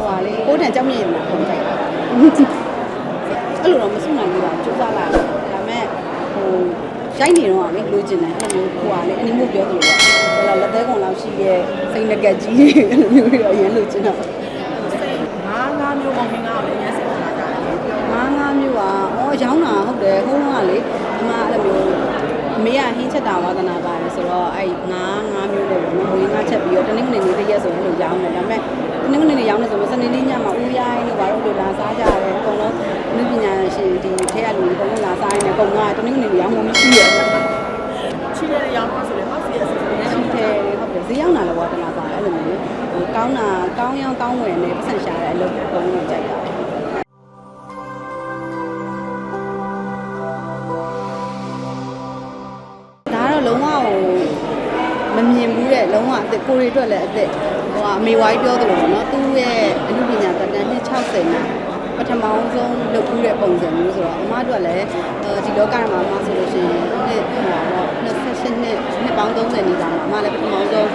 ဟိုပါလေကိုယ်တန်ကြောက်မြင့်နေတာပုံကြိုက်တာအဲ့လိုတော့မစွနိုင်ဘူးပါစူးစမ်းလာတယ်ဒါပေမဲ့ဟိုရိုက်နေတော့လေလိုချင်တယ်အဲ့လိုမျိုးဟိုပါလေအနီမို့ပြောသလိုပေါ့ဟိုလာလက်သေးကောင်လောက်ရှိရဲ့စိတ်ငကက်ကြီးအဲ့လိုမျိုးတွေတော့အရင်လိုချင်တာ ငါးငါးမျိုးပေါင်းမင်းငါ့ကိုလည်းရမ်းစိတ်ဝင်လာကြတယ်ပြော ငါးငါးမျိုးကအော်ရောင်းတာဟုတ်တယ်ဟိုးကလေအမအဲ့လိုမျိုးအ မေကဟင်းချက်တာဝါသနာပါတယ်ဆိုတော့အဲ့ငါးငါးမျိုးလို့ပေါ့နော်ဝင်းငါးချက်ပြီးတော့တနင်္ဂနွေနေ့တစ်ရက်ဆိုရင်အဲ့လိုရောင်းတယ်ဒါပေမဲ့တနင်္ဂနွေနေ့ရောင်းတယ်ဆိုတော့စနေနေ့ညမှာဦးရိုင်းတို့ဘာလို့လို့လာစားကြတယ်အကုန်လုံးအမှုပညာရှင်ဒီထဲကလူတွေအကုန်လုံးလာစားနေအကုန်လုံးကတနင်္ဂနွေနေ့ရောင်းမှမရှိရဘူးချီတဲ့ရောင်းတော့ဆိုလေဟောက်စီရဲ့ဆိုရင်ရှိတယ်ဟုတ်တယ်ဈေးရောက်လာလည်းပေါ့တလားစားအဲ့လိုမျိုးဟိုကောင်းတာကောင်းရောင်းကောင်းဝင်နေပတ်စံရှာတဲ့အလုပ်ကောင်းဝင်ကြိုက် င်ဘူးတဲ့လုံးဝအသက်ကိုရီအတွက်လည်းအသက်ဟိုအမေဝိုင်းပြောသလိုပေါ့နော်သူ့ရဲ့အမှုပညာတက်တန်းနှစ်60နဲ့ပထမအောင်ဆုံးလုပ်ဘူးတဲ့ပုံစံမျိုးဆိုတော့အမတို့ကလည်းဒီလောကမှာအမဆိုလို့ရှိရင်နှစ်ဟိုတော့28နှစ်နှစ်ပေါင်း30နီးပါးမှာအမလည်းပထမအောင်ဆုံး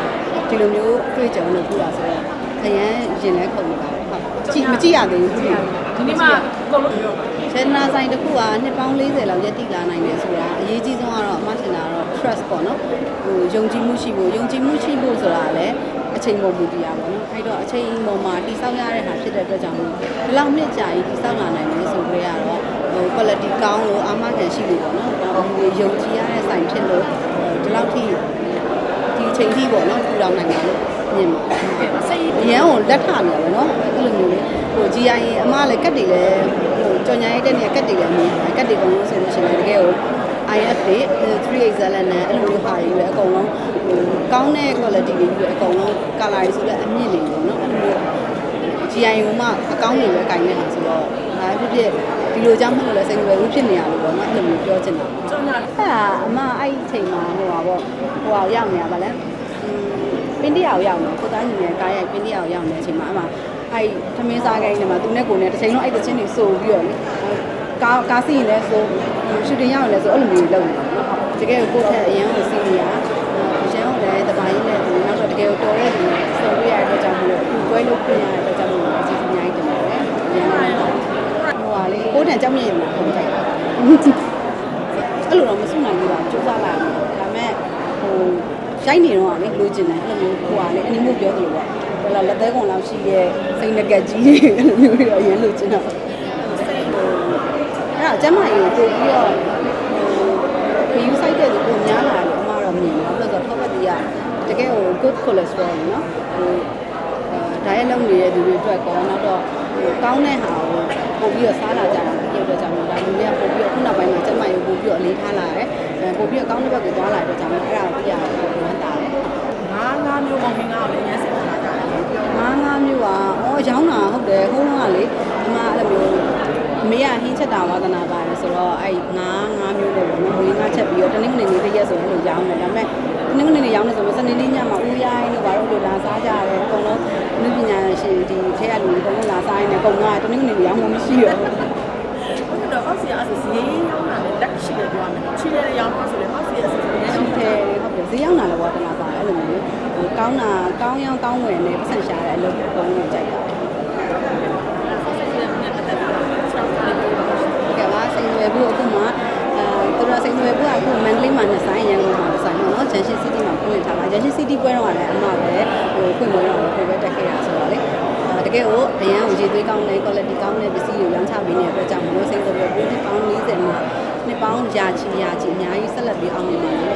ဒီလိုမျိုးတွေ့ကြုံလုပ်ဘူးတာဆိုတော့ခရမ်းရင်လဲခုန်နေတာဟုတ်ကြည့်မကြည့်ရသေးဘူးကြည့်ဒီနေ့မှအကုန်လုံး ပြောစေတနာဆိုင်တစ်ခုကနှစ်ပေါင်း40လောက်ရည်တည်လာနိုင်တယ်ဆိုတာအရေးကြီးဆုံးကတော့အမှထင်တာတော့ trust ပေါ့နော်ဟိုယုံကြည်မှုရှိဖို့ယုံကြည်မှုရှိဖို့ဆိုတာလည်းအချိန်ပေါ်မူတည်ရပါတော့အဲ့တော့အချိန်ပေါ်မှာတိဆောက်ရတဲ့ဟာဖြစ်တဲ့အတွက်ကြောင့်မို့ဒီလောက်နှစ်ကြာကြီးတိဆောက်လာနိုင်တယ်ဆိုကြရတော့ဟို quality ကောင်းလို့အာမခံရှိလို့ပေါ့နော်ဟိုယုံကြည်ရတဲ့ဆိုင်ဖြစ်လို့ဒီလောက်ထိဒီအချိန်ထိပေါ့နော်ထူထောင်နိုင်တယ်လို့မြင်ပါတယ်စိတ်အရန်ကိုလက်ထနေရတယ်နော်အဲ့လိုမျိုးလေဟို GI အမလည်းကတ်တွေလည်းဟို ကြော်ညာရိုက်တဲ့နေရာကတ်တွေလည်းမြင်တယ်ကတ်တွေကုန်လို့ဆိုလို့ရှိရင်တကယ်ကို IF တွေ3 XL နဲ့အဲ့လိုမျိုးဟာတွေလည်းအကုန်လုံးဟိုကောင်းတဲ့ quality တွေကြီးအကုန်လုံး color တွေဆိုလည်းအမြင့်နေတယ်နော်အဲ့လိုမျိုး GI ကမှအကောင်းတွေပဲကင်နေတာဆိုတော့ဒါဖြစ်ဖြစ်ဒီလိုကြောင့်မလို့လဲစိတ်ဝယ်ဘူးဖြစ်နေရလို့ပေါ့နော်အဲ့လိုမျိုးပြောချင်တာကြောင်းညာအဲ့ဒါအမအဲ့ဒီအချိန်မှာဟိုပါပေါ့ဟိုဟာရောက်နေတာဗာလဲอืมပင်းတရာကိုရောက်နေကိုသားညီငယ်ကားရိုက်ပင်းတရာကိုရောက်နေတဲ့အချိန်မှာအမ အဲ့သမင်းစားခိုင်းနေမှာသူနဲ့ကိုနဲ့တစ်ချိန်လုံးအဲ့တချင်းတွေစိုးပြီးတော့လေကားကားစီးရင်လည်းစိုးရှူတင်ရအောင်လည်းစိုးအဲ့လိုမျိုးလုပ်နေတာနော်တကယ်ကိုကိုယ့်ထက်အရင်ကစီးနေရရန်ကိုလည်းတပိုင်းနဲ့သူနောက်တော့တကယ်ကိုတော်တဲ့သူနဲ့စိုးပြရတဲ့အတွက်ကြောင့်မလို့သူပွဲလုပ်ပြရတဲ့အတွက်ကြောင့်မလို့အကြီးကြီးအများကြီးတင်ပါတယ်ရန်ဟိုဟာလေကိုယ်တန်ကြောက်မြင့်နေတာပုံကြိုက်တာအဲ့လိုတော့မစွနိုင်ဘူးပါစူးစမ်းလာတယ်ဒါပေမဲ့ဟိုရိုက်နေတော့လေလိုချင်တယ်အဲ့လိုမျိုးဟိုပါလေအနီမို့ပြောသလိုပေါ့ ဟိုလာလက်သေးကောင်လောက်ရှိရဲ့စိတ်ငကက်ကြီးအဲ့လိုမျိုးတွေတော့အရင်လိုချင်တာစိတ်ဟိုအဲ့ဒါကျမကြီးကိုပို့ပြီးတော့ဟိုခယူဆိုင်တဲ့သူကိုများလာတယ်အမတော့မြင်တယ်ဘာလို့လဲဆိုတော့ထောက်ပတ်တီးကတကယ်ဟို good cholesterol နော်ဟိုဒါရဲ့လုံနေတဲ့သူတွေအတွက်ကောနောက်တော့ဟိုကောင်းတဲ့ဟာကိုပို့ပြီးတော့စားလာကြတာဖြစ်တဲ့အတွက်ကြောင့်ဒါလူတွေကပို့ပြီးတော့ခုနောက်ပိုင်းမှာကျမကြီးကိုပို့ပြီးတော့အလေးထားလာတယ်အဲပို့ပြီးတော့ကောင်းတဲ့ဘက်ကိုသွားလာတဲ့အတွက်ကြောင့်အဲ့ဒါကိုသိရတယ်ဝမ်းသာတယ် ငါးငါးမျိုးပေါင်းမင်းငါ့ကိုလည်းရမ်းစိတ်ဝင်လာကြတယ်ပြော ငါးငါးမျိုးကအော် ရောင်းတာဟုတ်တယ်ဟိုးကလေအမအဲ့လိုမျိုးအမေကဟင်းချက်တာဝါသနာပါတယ်ဆိုတော့အဲ့ငါးငါးမျိုးလို့ပေါ့နော်ဝင်းငါးချက်ပြီးတော့တနင်္ဂနွေနေ့တစ်ရက်ဆိုရင်အဲ့လိုရောင်းတယ်ဒါပေမဲ့တနင်္ဂနွေနေ့ရောင်းတယ်ဆိုတော့စနေနေ့ညမှာဦးရိုင်းတို့ဘာလို့လို့လာစားကြတယ်အကုန်လုံးအမှုပညာရှင်ဒီထဲကလူတွေအကုန်လုံးလာစားနေအကုန်လုံးကတနင်္ဂနွေနေ့ရောင်းမှမရှိတော့ဘူးဟုတ်တော့ဟောက်စီရဲ့အစီဈေးရောင်းတာလည်းလက်ရှိတယ်ပြောရမယ်ချီတဲ့ရောင်းတော့ဆိုလေဟောက်စီရဲ့အစီဈေးရမ်းရှိတယ်ဟုတ်တယ်ဈေးရောက်လာလည်းပေါ့တလားစားအဲ့လိုမျိုးဟိုကောင်းတာကောင်းရောင်းကောင်းဝင်နေပတ်စံရှာတဲ့အလုပ်ကောင်းဝင်ကြိုက်တာ ဟောက်စီရဲ့နဲ့ပတ်သက်ပြီးတော့ဆောက်ထားတယ်ပြောပါရှိ ကဲပါစိန်ရွယ်ဘူးအခုမှအဲသူတို့စိန်ရွယ်ဘူးအခုမန္တလေးမှာနှစ်ဆိုင်ရန်ကုန်မှာတစ်ဆိုင်ပေါ့နော်ဂျန်ရှင်စီးတီး မှာဖွင့်ထားတာဂျန်ရှင်စီးတီးပွဲတော့လည်းအမပဲဟိုဖွင့်ပွဲတော့ကိုပဲတက်ခဲ့တာဆိုတော့လေတကယ်ကိုအရန်ကိုရေသွေးကောင်းတဲ့ quality ကောင်းတဲ့ပစ္စည်းကိုရောင်းချပေးနေတဲ့အတွက်ကြောင့်မလို့စိန်ရွယ်ဘူးဒီပေါင်း40မှာနှစ်ပေါင်းရာချီရာချီအများကြီးဆက်လက်ပြီးအောင်နေပါလို့